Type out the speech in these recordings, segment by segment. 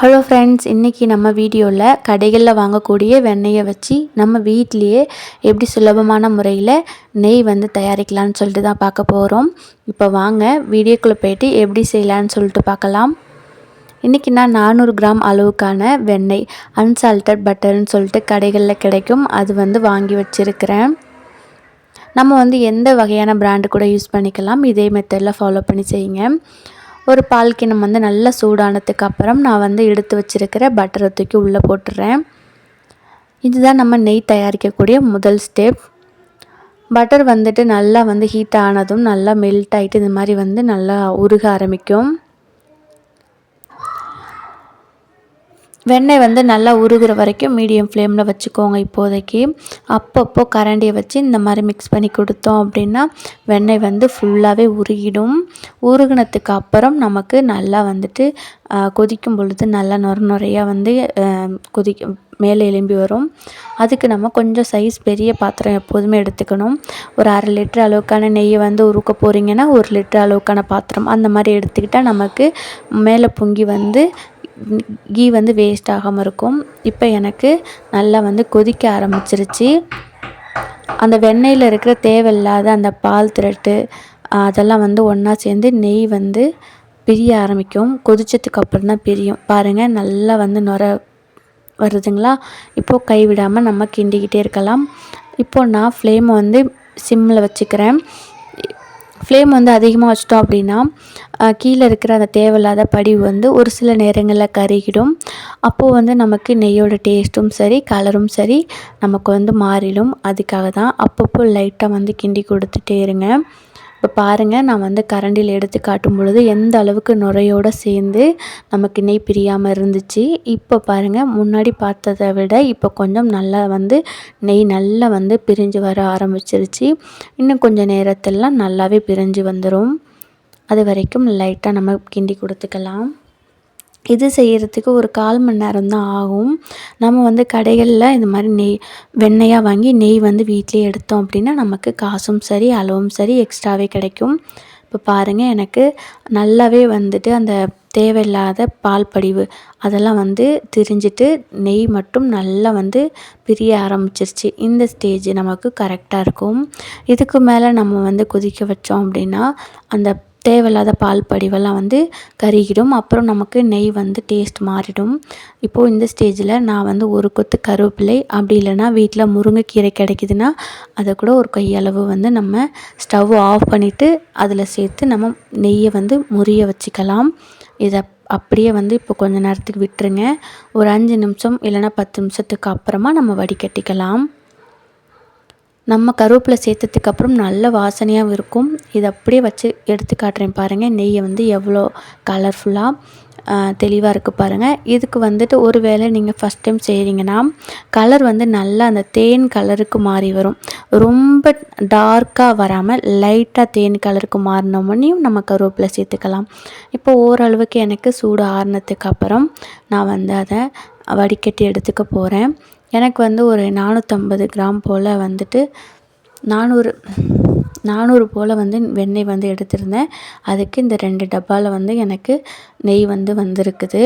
Hello friends இன்றைக்கி நம்ம வீடியோவில் கடைகளில் வாங்கக்கூடிய வெண்ணெயை வச்சு நம்ம வீட்லேயே எப்படி சுலபமான முறையில் நெய் வந்து தயாரிக்கலாம்னு சொல்லிட்டு தான் பார்க்க போகிறோம் இப்போ வாங்க வீடியோக்குள்ளே போயிட்டு எப்படி செய்யலான்னு சொல்லிட்டு பார்க்கலாம். இன்றைக்கி நான் நானூறு கிராம் அளவுக்கான வெண்ணெய் அன்சால்டட் பட்டர்னு சொல்லிட்டு கடைகளில் கிடைக்கும். அது வந்து வாங்கி வச்சுருக்கிறேன். நம்ம வந்து எந்த வகையான பிராண்டு கூட யூஸ் பண்ணிக்கலாம். இதே மெத்தடில் ஃபாலோ பண்ணி செய்யுங்க. ஒரு பால் கிணம் வந்து நல்லா சூடானதுக்கு அப்புறம் நான் வந்து எடுத்து வச்சுருக்கிற பட்டரை தூக்கி உள்ளே போட்டுடுறேன் இதுதான் நம்ம நெய் தயாரிக்கக்கூடிய முதல் ஸ்டெப் பட்டர் வந்துட்டு நல்லா வந்து ஹீட் ஆனதும் நல்லா மெல்ட் ஆகிட்டு இந்த மாதிரி வந்து நல்லா உருக ஆரம்பிக்கும். வெண்ணெய் வந்து நல்லா உருகிற வரைக்கும் மீடியம் ஃப்ளேமில் வச்சுக்கோங்க இப்போதைக்கு. அப்பப்போ கரண்டியை வச்சு இந்த மாதிரி மிக்ஸ் பண்ணி கொடுத்தோம் அப்படின்னா வெண்ணெய் வந்து ஃபுல்லாகவே உருகிடும். உருகினத்துக்கு அப்புறம் நமக்கு நல்லா வந்துட்டு கொதிக்கும் பொழுது நல்லா நொர நொரையாக வந்து கொதிக்க மேலே எலும்பி வரும். அதுக்கு நம்ம கொஞ்சம் சைஸ் பெரிய பாத்திரம் எப்போதுமே எடுத்துக்கணும். ஒரு அரை லிட்டர் அளவுக்கான நெய்யை வந்து உருக்க போகிறீங்கன்னா ஒரு லிட்டர் அளவுக்கான பாத்திரம் அந்த மாதிரி எடுத்துக்கிட்டால் நமக்கு மேலே பொங்கி வந்து கீ வந்து வேஸ்ட் ஆகாமல் இருக்கும். இப்போ எனக்கு நல்லா வந்து கொதிக்க ஆரம்பிச்சிருச்சு. அந்த வெண்ணெயில் இருக்கிற தேவையில்லாத அந்த பால் திரட்டு அதெல்லாம் வந்து ஒன்றா சேர்ந்து நெய் வந்து பிரிய ஆரம்பிக்கும். கொதிச்சதுக்கு அப்புறம் தான் பிரியும். பாருங்கள் நல்லா வந்து நுர வருதுங்களா? இப்போது கைவிடாமல் நம்ம கிண்டிக்கிட்டே இருக்கலாம். இப்போது நான் ஃப்ளேமை வந்து சிம்மில் வச்சுக்கிறேன். ஃப்ளேம் வந்து அதிகமாக வச்சிட்டோம் அப்படின்னா கீழே இருக்கிற அந்த தேவையில்லாத படிவு வந்து ஒரு சில நேரங்களில் கருகிடும். அப்போது வந்து நமக்கு நெய்யோட டேஸ்ட்டும் சரி கலரும் சரி நமக்கு வந்து மாறிடும். அதுக்காக தான் அப்பப்போ லைட்டாக வந்து கிண்டி கொடுத்துட்டே இருங்க. இப்போ பாருங்கள் நான் வந்து கரண்டியில் எடுத்து காட்டும் பொழுது எந்த அளவுக்கு நுரையோடு சேர்ந்து நமக்கு நெய் பிரியாமல் இருந்துச்சு. இப்போ பாருங்கள் முன்னாடி பார்த்ததை விட இப்போ கொஞ்சம் நல்லா வந்து நெய் நல்லா வந்து பிரிஞ்சு வர ஆரம்பிச்சிருச்சு. இன்னும் கொஞ்சம் நேரத்திலலாம் நல்லாவே பிரிஞ்சு வந்துடும் அது வரைக்கும் லைட்டாக நம்ம கிண்டி கொடுத்துக்கலாம். இது செய்கிறதுக்கு ஒரு கால் மணி நேரம் தான் ஆகும். நம்ம வந்து கடைகளில் இந்த மாதிரி நெய் வெண்ணெயாக வாங்கி நெய் வந்து வீட்டிலே எடுத்தோம் அப்படின்னா நமக்கு காசும் சரி அளவும் சரி எக்ஸ்ட்ராவே கிடைக்கும். இப்போ பாருங்கள் எனக்கு நல்லாவே வந்துட்டு அந்த தேவையில்லாத பால் படிவு அதெல்லாம் வந்து திரிஞ்சிட்டு நெய் மட்டும் நல்லா வந்து பிரிய ஆரம்பிச்சிருச்சு. இந்த ஸ்டேஜ் நமக்கு கரெக்டாக இருக்கும். இதுக்கு மேலே நம்ம வந்து கொதிக்க வச்சோம் அப்படின்னா அந்த தேவையில்லாத பால் படிவெல்லாம் வந்து கருகிடும். அப்புறம் நமக்கு நெய் வந்து டேஸ்ட் மாறிடும். இப்போது இந்த ஸ்டேஜில் நான் வந்து ஒரு கொத்து கருவேப்பிலை அப்படி இல்லைன்னா வீட்டில் முருங்கைக்கீரை கிடைக்குதுன்னா அதை கூட ஒரு கையளவு வந்து நம்ம ஸ்டவ் ஆஃப் பண்ணிவிட்டு அதில் சேர்த்து நம்ம நெய்யை வந்து முறிய வச்சுக்கலாம். இதை அப்படியே வந்து இப்போ கொஞ்சம் நேரத்துக்கு விட்டுருங்க. ஒரு அஞ்சு நிமிஷம் இல்லைன்னா பத்து நிமிஷத்துக்கு அப்புறமா நம்ம வடிகட்டிக்கலாம். நம்ம கருவேப்பிலை சேர்த்ததுக்கு அப்புறம் நல்ல வாசனையாகவும் இருக்கும். இதை அப்படியே வச்சு எடுத்து காட்டுறேன் பாருங்கள் நெய்யை வந்து எவ்வளோ கலர்ஃபுல்லாக தெளிவாக இருக்குது பாருங்கள் இதுக்கு வந்துட்டு ஒரு வேளை நீங்கள் ஃபஸ்ட் டைம் செய்கிறீங்கன்னா கலர் வந்து நல்லா அந்த தேன் கலருக்கு மாறி வரும். ரொம்ப டார்க்காக வராமல் லைட்டாக தேன் கலருக்கு மாறினோமனையும் நம்ம கருவேப்பிலை சேர்த்துக்கலாம். இப்போ ஓரளவுக்கு எனக்கு சூடு ஆறுனதுக்கு அப்புறம் நான் வந்து அதை வடிகட்டி எடுத்துக்க போகிறேன் எனக்கு வந்து ஒரு நானூற்றம்பது கிராம் போல் வந்துட்டு நானூறு நானூறு போல் வந்து வெண்ணெய் வந்து எடுத்திருந்தேன். அதுக்கு இந்த ரெண்டு டப்பாவில் வந்து எனக்கு நெய் வந்து வந்திருக்குது.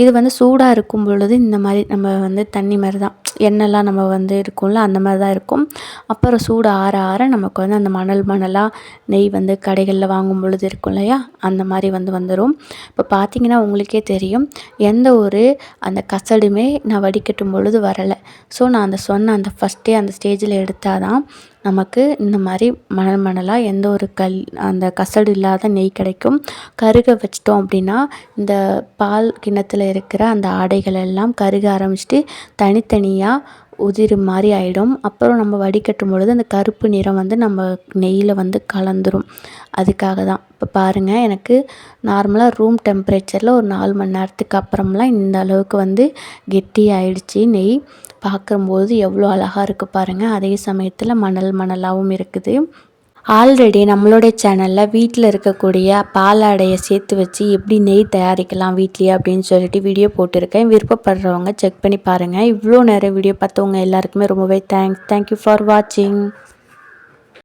இது வந்து சூடாக இருக்கும் பொழுது இந்த மாதிரி நம்ம வந்து தண்ணி மாதிரி தான் எண்ணெய்லாம் நம்ம வந்து இருக்கும்ல அந்த மாதிரி தான் இருக்கும். அப்புறம் சூடு ஆற ஆற நமக்கு வந்து அந்த மணல் மணலாக நெய் வந்து கடைகளில் வாங்கும் பொழுது இருக்கும் இல்லையா அந்த மாதிரி வந்து வந்துடும் இப்போ பார்த்தீங்கன்னா உங்களுக்கே தெரியும் எந்த ஒரு அந்த கசடுமே நான் வடிகட்டும் பொழுது வரலை. ஸோ நான் அந்த சொன்ன அந்த ஃபஸ்ட்டே அந்த ஸ்டேஜில் எடுத்தால் தான் நமக்கு இந்த மாதிரி மணல் மணலாக எந்த ஒரு கல் அந்த கசடு இல்லாத நெய் கிடைக்கும். கருக வச்சிட்டோம் அப்படின்னா இந்த பால் கிண்ணத்தில் இருக்கிற அந்த ஆடைகள் எல்லாம் கருக ஆரம்பிச்சுட்டு தனித்தனியாக உதிர் மாதிரி ஆகிடும் அப்புறம் நம்ம வடிகட்டும் பொழுது அந்த கருப்பு நிறம் வந்து நம்ம நெய்யில் வந்து கலந்துரும். அதுக்காக தான். இப்போ பாருங்கள் எனக்கு நார்மலாக ரூம் டெம்பரேச்சரில் ஒரு நாலு மணி நேரத்துக்கு அப்புறம்லாம் இந்த அளவுக்கு வந்து கெட்டி ஆயிடுச்சு. நெய் பார்க்கும்போது எவ்வளோ அழகாக இருக்குது பாருங்கள் அதே சமயத்தில் மணல் மணலாகவும் இருக்குது. ஆல்ரெடி நம்மளுடைய சேனலில் வீட்டில் இருக்கக்கூடிய பாலாடையை சேர்த்து வச்சு எப்படி நெய் தயாரிக்கலாம் வீட்லேயே அப்படின்னு சொல்லிட்டு வீடியோ போட்டிருக்கேன். விருப்பப்படுறவங்க செக் பண்ணி பாருங்கள் இவ்வளோ நேரம் வீடியோ பார்த்தவங்க எல்லாருக்குமே ரொம்பவே தேங்க்ஸ் தேங்க்யூ ஃபார் வாட்சிங்